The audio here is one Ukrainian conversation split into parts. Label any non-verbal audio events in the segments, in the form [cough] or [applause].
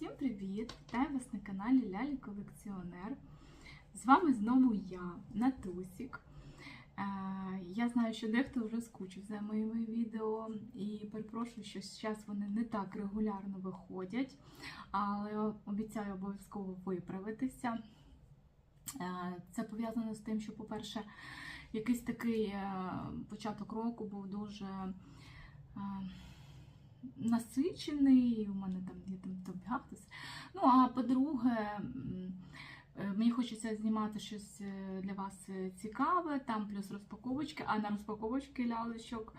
Всім привіт! Вітаю вас на каналі Лялі Колекціонер. З вами знову я, Натусік. Е, Я знаю, що дехто вже скучив за моїми відео і перепрошую, що зараз вони не так регулярно виходять, але обіцяю обов'язково виправитися. Е, Це пов'язано з тим, що, по-перше, якийсь такий е, початок року був дуже насичений, у мене там є там то. Ну, а по-друге, е, мені хочеться знімати щось е, для вас цікаве, там плюс розпаковочки, а на розпаковочки лялечок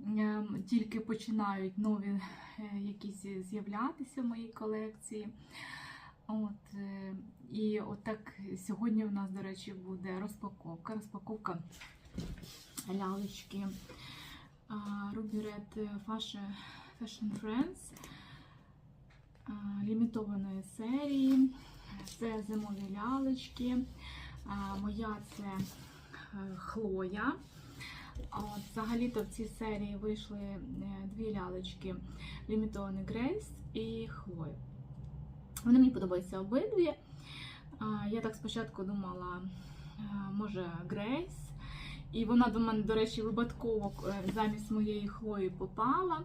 е, тільки починають нові е, якісь з'являтися в моїй колекції. От, і отак сьогодні у нас, до речі, буде розпаковка. Розпаковка лялечки Ruby Red Fashion Fashion Friends лімітованої серії. Це зимові лялечки. Моя це е, Хлоя. Взагалі-то в цій серії вийшли е, дві лялечки лімітований Грейс і Хлоя. Вони мені подобаються обидві. Я так спочатку думала, може, Грейс. І вона до мене, до речі, випадково е, замість моєї Хлої попала.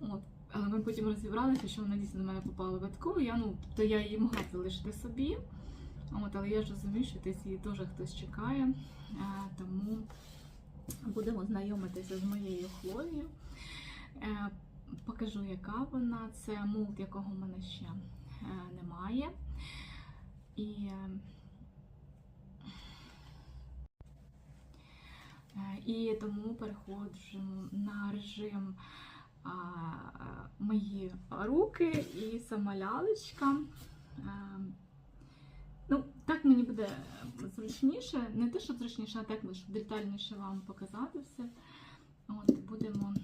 От. Але ми потім розібралися, що вона дійсно до мене попала випадково. Я, ну, то я її могла залишити собі. От, але я ж розумію, що десь її теж хтось чекає. А, тому будемо знайомитися з моєю Хлоєю. Е, Покажу, яка вона. Це мулт, якого в мене ще е, немає. І е, І тому переходжу на режим мої руки і сама лялечка. Е, Ну, так мені буде зручніше, не те, щоб зручніше, а так, щоб детальніше вам показати все. От, будемо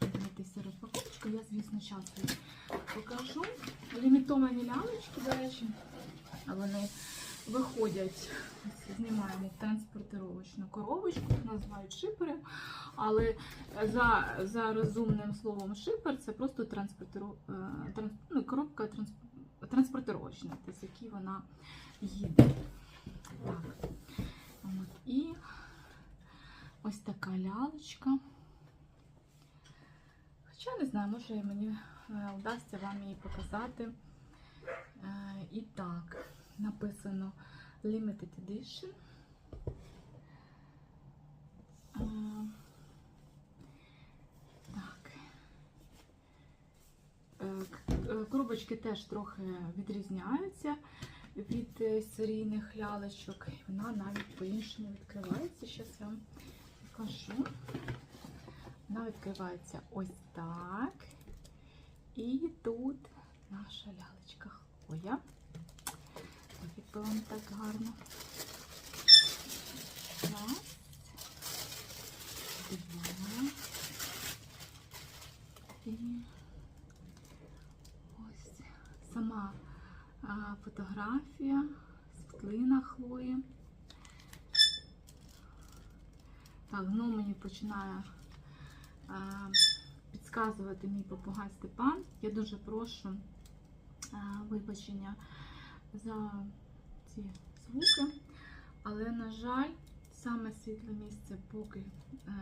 дивитися розпаковочку. Я, звісно, зараз покажу. Лімітовані лялечки, до речі, вони виходять, знімаємо транспортировочну коробочку, називають шипером, але за, за розумним словом шипер це просто транспортиро, е, ну, коробка транс, транспортировочна, тобто якій вона їде. Так. От, і ось така лялечка. Хоча не знаю, може мені е, вдасться вам її показати. Е, І так, написано Limited Edition. Е, Так. Е, к- е, теж трохи відрізняються від е, серійних лялечок. Вона навіть по-іншому відкривається. Зараз я вам покажу. Вона відкривається ось так. І тут наша лялечка Хлоя. Ось Якби вам так гарно. Раз. Два. І ось сама а, фотографія, світлина Хлої. Так, знову мені починає а, підказувати мій попугай Степан. Я дуже прошу а, вибачення за ці звуки, але, на жаль, саме світле місце, поки е,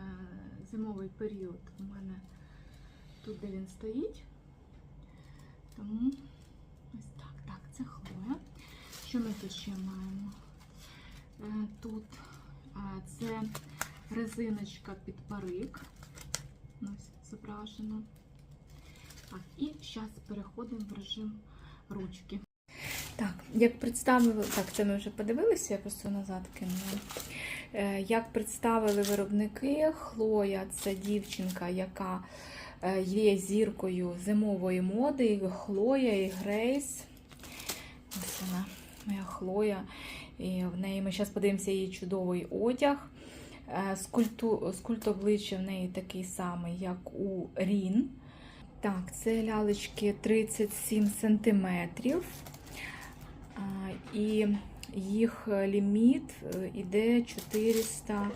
зимовий період у мене тут, де він стоїть. Тому це Хлоя. Що ми тут ще маємо? Е, Тут це резиночка під парик. Ось зображено. Так, і зараз переходимо в режим ручки. Так, як представили, так, це ми вже подивилися, я просто назад кинула. Е, Як представили виробники, Хлоя це дівчинка, яка е, є зіркою зимової моди, Хлоя і Грейс. Вона, моя Хлоя. І в неї ми зараз подивимося її чудовий одяг. Е, Скульту, скульт обличчя в неї такий самий, як у Рін. Так, це лялечки 37 сантиметрів. І їх ліміт е, іде 400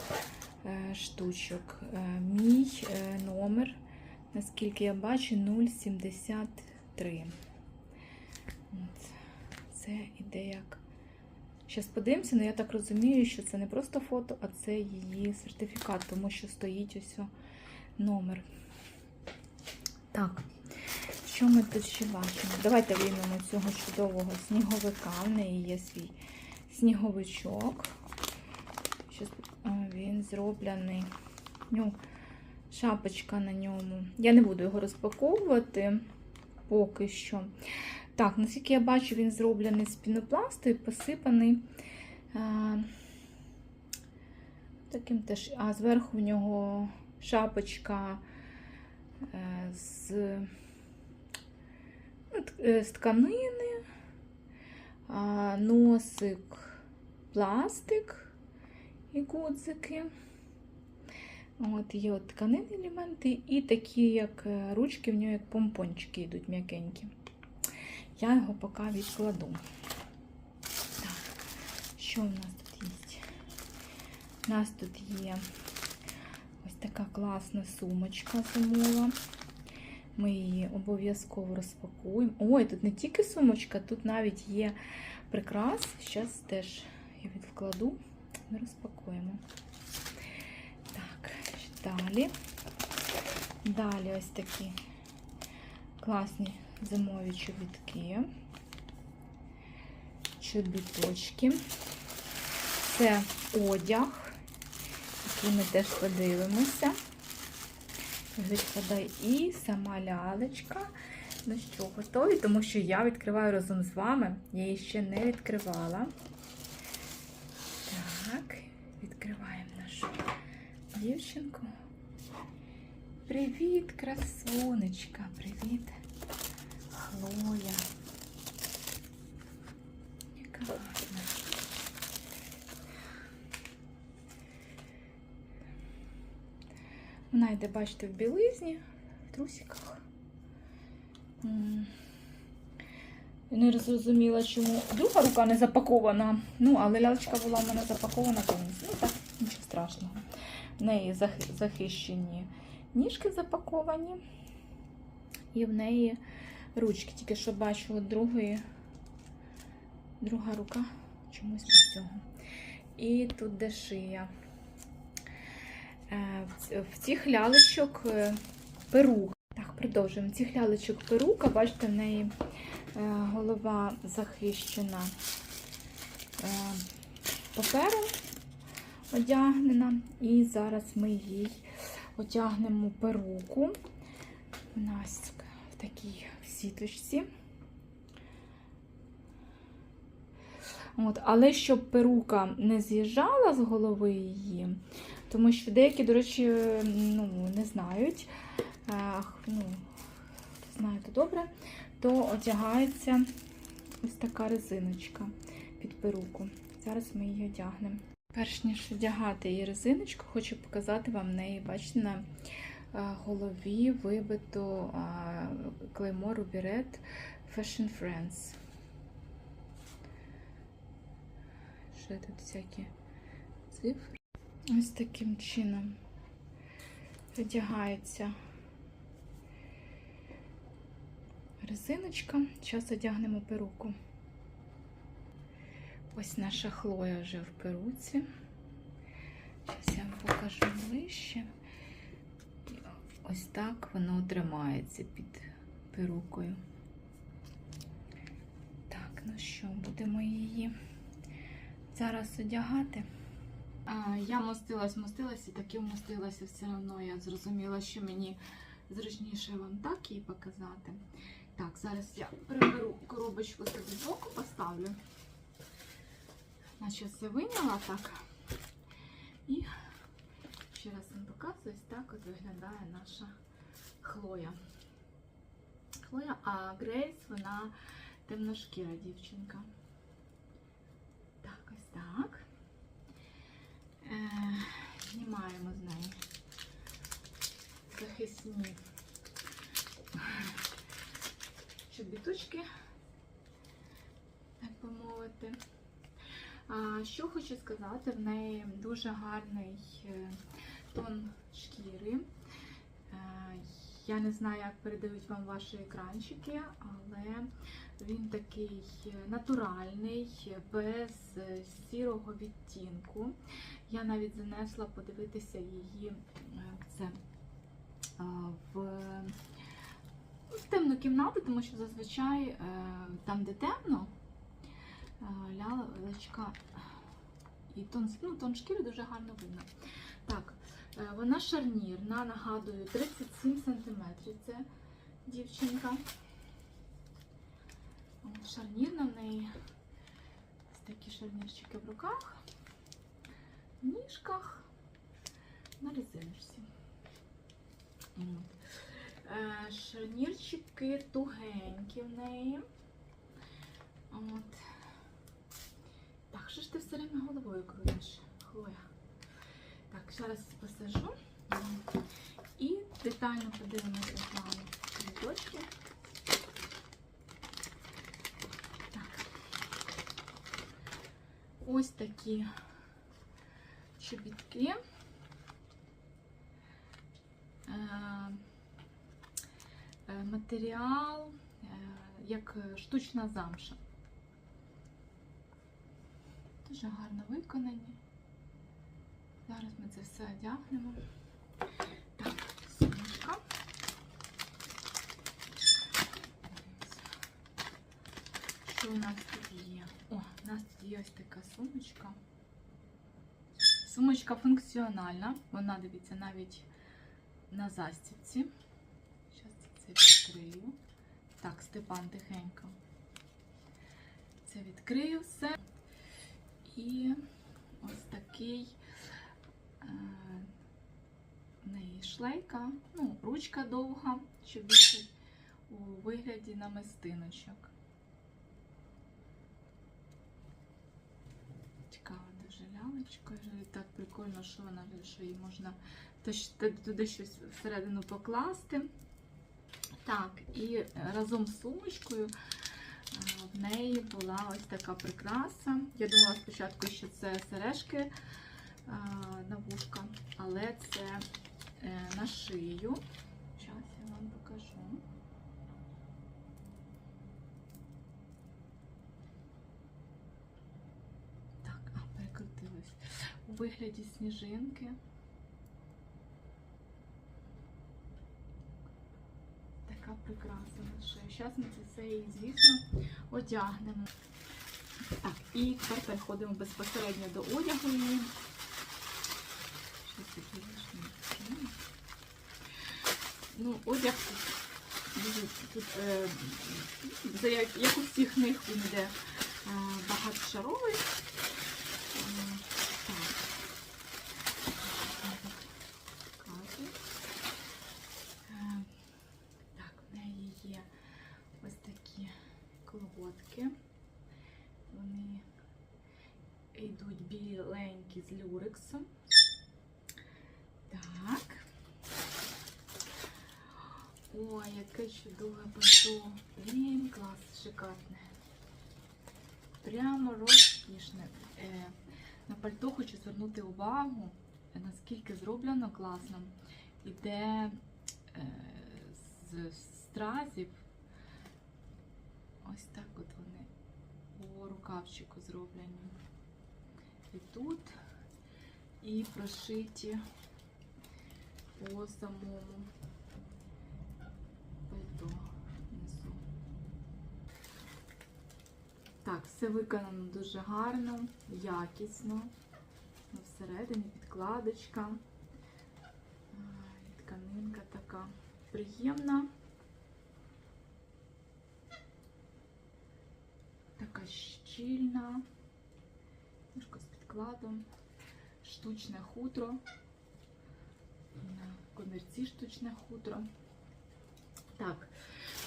е, штучок. Е, Мій е, номер, наскільки я бачу, 073. От. Це іде як. Зараз подивимося, але я так розумію, що це не просто фото, а це її сертифікат, тому що стоїть ось номер. Так, що ми тут ще бачимо? Давайте виймемо цього чудового сніговика. В неї є свій сніговичок. Щас, він зроблений. Ну, шапочка на ньому. Я не буду його розпаковувати поки що. Так, наскільки я бачу, він зроблений з пінопласту і посипаний а, таким теж. А зверху в нього шапочка е, з, ну, е, з тканини, а, носик пластик і гудзики. От є от тканинні елементи, і такі, як е, ручки, в нього як помпончики йдуть м'якенькі. Я його поки відкладу. Так, що в нас тут є? У нас тут є ось така класна сумочка зимова. Ми її обов'язково розпакуємо. Ой, тут не тільки сумочка, тут навіть є прикрас. Зараз теж я відкладу, ми розпакуємо. Так, далі. Далі ось такі класні зимові чобітки, чобіточки. Це одяг, який ми теж подивимося. І сама лялечка. Ну що, готові? Тому що я відкриваю разом з вами. Я її ще не відкривала. Так, відкриваємо нашу дівчинку. Привіт, красунечка, привіт, Хлоя. Вона йде, бачите, в білизні, в трусиках. Не зрозуміла, чому друга рука не запакована. Ну, але лялечка була в мене запакована повністю. Ну так, нічого страшного. В неї захищені ніжки запаковані. І в неї ручки. Тільки що бачу другої, друга рука чомусь без цього. І тут де шия. Е, в цих лялечок е, перук. Так, продовжуємо. В цих лялечок перука, бачите, в неї е, голова захищена папером одягнена. І зараз ми їй одягнемо перуку. У нас в такій сіточці. От, але щоб перука не з'їжджала з голови її, тому що деякі, до речі, ну, не знають, а, ну, хто знає, то добре, то одягається ось така резиночка під перуку. Зараз ми її одягнемо. Перш ніж одягати її резиночку, хочу показати вам неї, бачите, голові вибито а, клеймо Rubiret Fashion Friends. Ще тут всякі цифри. Ось таким чином одягається резиночка. Зараз одягнемо перуку. Ось наша хлоя вже в перуці. Зараз я вам покажу ближче. Ось так воно тримається під перукою. Так, ну що, будемо її зараз одягати. А, Я мостилась, мостилась і таки вмостилася все одно. Я зрозуміла, що мені зручніше вам так її показати. Так, зараз я приберу коробочку собі з боку, поставлю. Значить, все виняла так. І ще раз вам показую, виглядає наша Хлоя. Хлоя, а Грейс, вона темношкіра дівчинка. Так, ось так. Е, знімаємо з неї захисні чобіточки, так би мовити. Що хочу сказати, в неї дуже гарний е, тон шкіри. Е, я не знаю, як передають вам ваші екранчики, але Він такий натуральний, без е, сірого відтінку. Я навіть занесла подивитися її е, це, в, в темну кімнату, тому що зазвичай е, там, де темно, е, лялечка і тон, ну, тон шкіри дуже гарно видно. Так, е, вона шарнірна, нагадую, 37 см. Це дівчинка. Шарнірна в неї ось такі шарнірчики в руках, в ніжках, на резиночці. Е, Шарнірчики тугенькі в неї. От. Так, що ж ти все время головою крутиш, Хлоя? Зараз посажу і детально подивимося з вами квіточки. Так. Ось такі чобітки. Е, е, Матеріал е, як штучна замша. Дуже гарно виконані. Зараз ми це все одягнемо. Так, сумочка. Що у нас тут є? О, у нас тут є ось така сумочка. Сумочка функціональна. Вона, дивіться, навіть на застібці. Зараз це відкрию. Так, Степан тихенько. Це відкрию все. І ось такий в неї шлейка, ну, ручка довга, що висить у вигляді намистиночок. Цікава дуже лялечка. Так прикольно, що вона що її можна туди щось всередину покласти. Так, і разом з сумочкою. Е, В неї була ось така прикраса. Я думала спочатку, що це сережки е, на вушка, але це е, на шию. Зараз я вам покажу. Так, а, перекрутилась. У вигляді сніжинки. Така прикраса на шию. Зараз ми це все її, звісно, одягнемо. Так, і тепер переходимо безпосередньо до одягу. Ну, одяг дуже, тут е, як, у всіх них він йде е, багатошаровий. Е. Е, колготки. Вони йдуть біленькі з люрексом. Так. Ой, яке чудове пальто. Блін, клас, шикарне. Прямо розкішне. Е, на пальто хочу звернути увагу, наскільки зроблено класно. Іде е, з стразів. Ось так от вони по рукавчику зроблені. І тут, і прошиті по самому пальто внизу. Так, все виконано дуже гарно, якісно. Ну, Всередині підкладочка. Тканинка така приємна. Така щільна. Трошки з підкладом. Штучне хутро. Комірці штучне хутро. Так,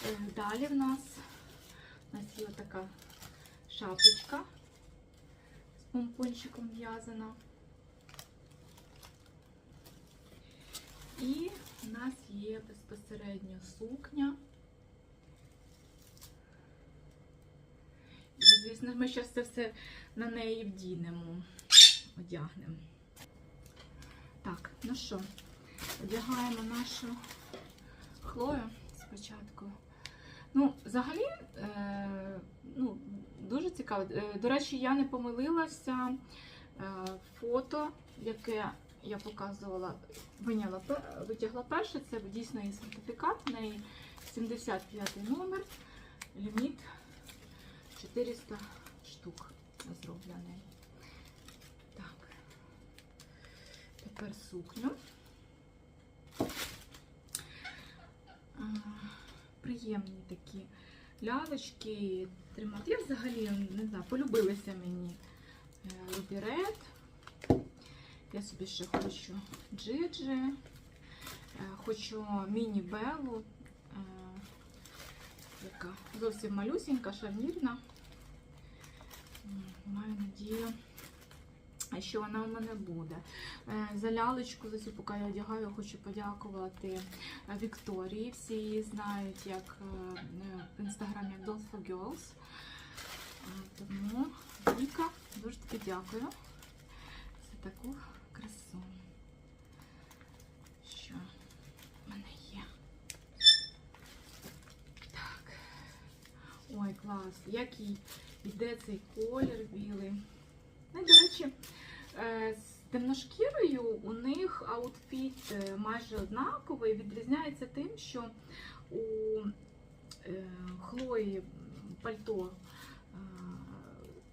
е, далі в нас, у нас є така шапочка з помпончиком в'язана. І у нас є безпосередньо сукня. І, звісно, ми зараз це все на неї вдінемо, одягнемо. Так, ну що, одягаємо нашу Хлою спочатку. Ну, взагалі, е, цікаво. Е, До речі, я не помилилася. Е, Фото, яке я показувала, виняла, витягла перше, це дійсно її сертифікат, в неї 75 номер, ліміт 400 штук зроблений. Так, тепер сукню. Приємні такі лялечки тримати. Я взагалі не знаю, полюбилися мені лобірет. Я собі ще хочу джиджи, е, хочу міні-белу, е, яка зовсім малюсенька, шарнірна. Маю надію, що вона у мене буде. Е, За лялечку, за цю поки я одягаю, хочу подякувати е, Вікторії. Всі її знають як е, в інстаграмі як Dolls for Girls. Тому Віка, дуже таки дякую за таку красу. Що в мене є? Так. Ой, клас. Який іде цей колір білий. Ну, до речі, е, з темношкірою у них аутфіт е, майже однаковий. Відрізняється тим, що у е, Хлої пальто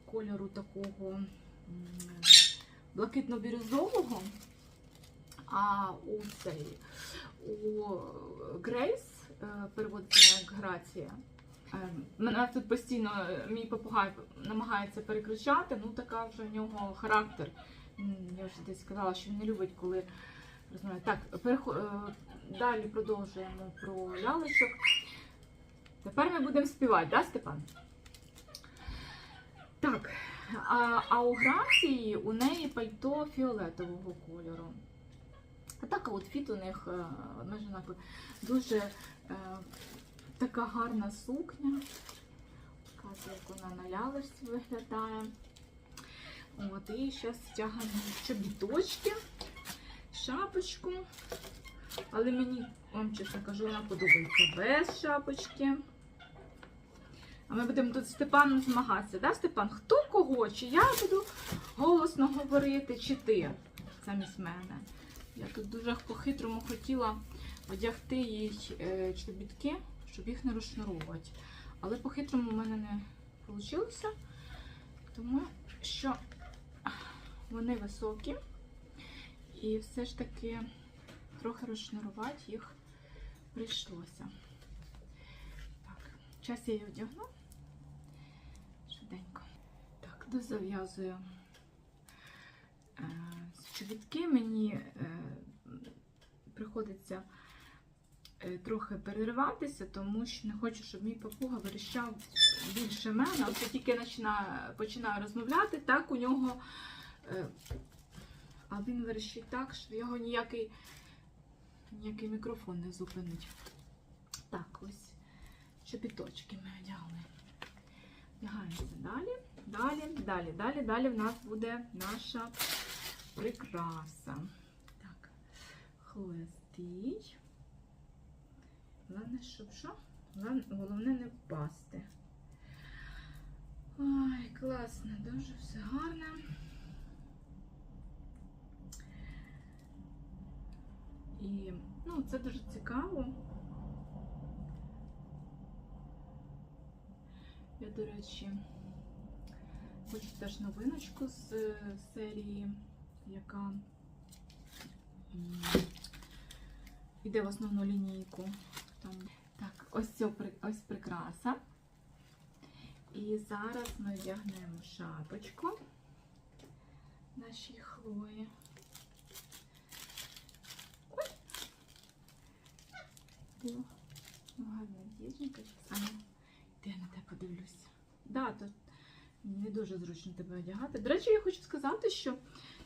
кольору такого блакитно-бірюзового, а у цей у Грейс переводиться як Грація. Е, Мене тут постійно е, мій попугай намагається перекричати, ну така вже в нього характер. Я вже десь сказала, що він не любить, коли розмовляє. Так, перехо- е, далі продовжуємо про лялечок. Тепер ми будемо співати, да, Степан? Так, а, а у Грації у неї пальто фіолетового кольору. А так аутфіт у них майже дуже е, така гарна сукня. Показую, як вона на лялечці виглядає. От, і зараз втягнемо чобіточки, шапочку. Але мені, вам чесно кажу, вона подобається без шапочки. А ми будемо тут з Степаном змагатися, да, Степан? Хто кого? Чи я буду голосно говорити, чи ти замість мене? Я тут дуже по-хитрому хотіла одягти їй е, чобітки, щоб їх не розшнуровувати. Але по-хитрому в мене не вийшло, тому що вони високі. І все ж таки трохи розшнурувати їх прийшлося. Так, час я її одягну. Швиденько. Так, дозав'язую е, чобітки. Мені е, приходиться трохи перериватися, тому що не хочу, щоб мій папуга вирішав більше мене. От я тільки починаю, починаю розмовляти, так у нього. Е, а він вирішить так, що його ніякий, ніякий мікрофон не зупинить. Так, ось чобіточки ми одягли. Вдягаємося далі, далі, далі, далі, далі в нас буде наша прикраса. Так, Хлоя стій. Головне, щоб що? Головне- не впасти. Ой, класно, дуже все гарне. І ну, це дуже цікаво. Я, до речі, хочу теж новиночку з серії, яка йде в основну лінійку. Там. Так, ось ця ось прикраса. І зараз ми вдягнемо шапочку нашій хлої. Диво. Ну, гарна дівчинка. А ну, де я на тебе подивлюся? Да, тут не дуже зручно тебе одягати. До речі, я хочу сказати, що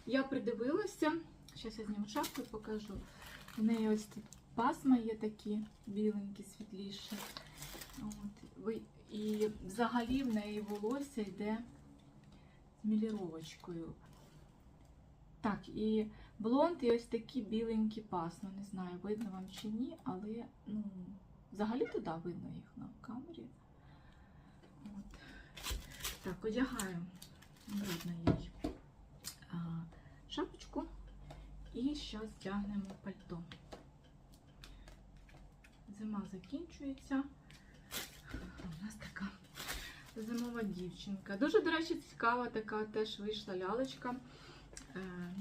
я придивилася. Зараз я зніму шапку і покажу. У неї ось тут пасма є такі біленькі, світліші. От. І взагалі в неї волосся йде з міліровочкою. Так, і блонд і ось такі біленькі пасма. Не знаю, видно вам чи ні, але ну, взагалі туди видно їх на камері. От. Так, одягаємо обратно їй шапочку і зараз тягнемо пальто. Зима закінчується. У нас така зимова дівчинка. Дуже, до речі, цікава така теж вийшла лялечка. Е,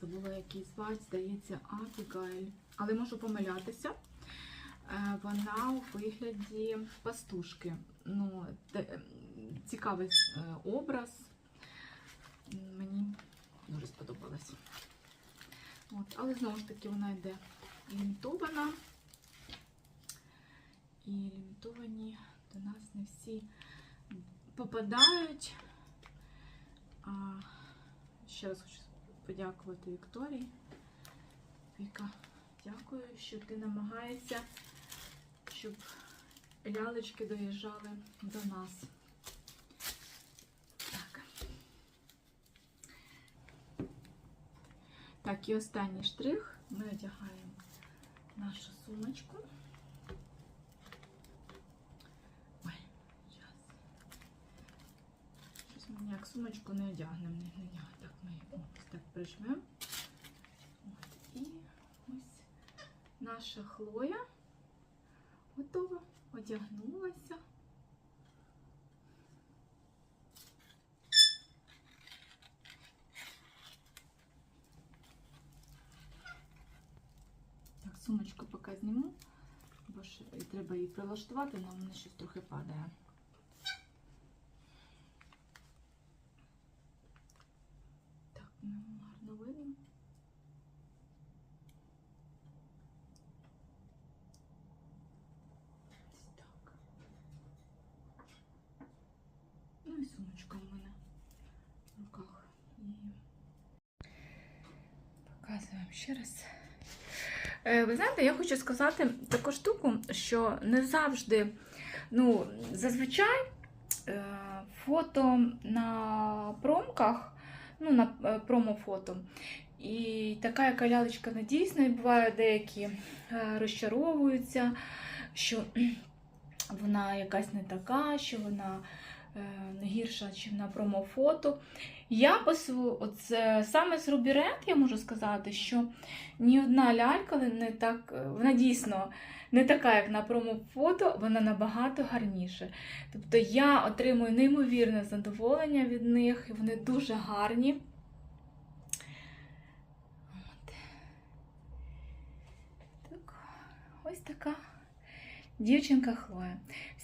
Забула який звать, здається, Абігайль. Але можу помилятися. Е, Вона у вигляді пастушки. Ну, цікавий е, образ. Мені дуже сподобалось. От, але знову ж таки вона йде лімітована. І лімітовані до нас не всі попадають. А, ще раз хочу подякувати Вікторії. Віка, дякую, що ти намагаєшся, щоб лялечки доїжджали до нас. Так. Так, і останній штрих. Ми одягаємо нашу сумочку. Ой, зараз. Ніяк сумочку не одягнемо. Не, не. Так, ми її ось так прижмемо. От, і ось наша Хлоя готова, одягнулася. Так, сумочку поки зніму, бо ж треба її прилаштувати, але вона щось трохи падає. Так, ну, гарно видно. Ось так. Ну і сумочка в мене в руках. І показуємо ще раз. Е, Ви знаєте, я хочу сказати таку штуку, що не завжди, ну, зазвичай е, фото на промках, ну, на е, промофото. І така яка лялечка не дійсна, і буває деякі розчаровуються, що [clears throat] вона якась не така, що вона не гірша, ніж на промофото. Я по оце, саме з Рубірент я можу сказати, що ні одна лялька не так, вона дійсно не така, як на промофото, вона набагато гарніша. Тобто я отримую неймовірне задоволення від них, і вони дуже гарні. От. Так, ось така дівчинка Хлоя.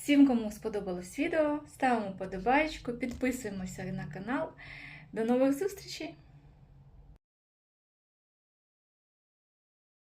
Всім, кому сподобалось відео, ставимо подобаєчку, підписуємося на канал. До нових зустрічей!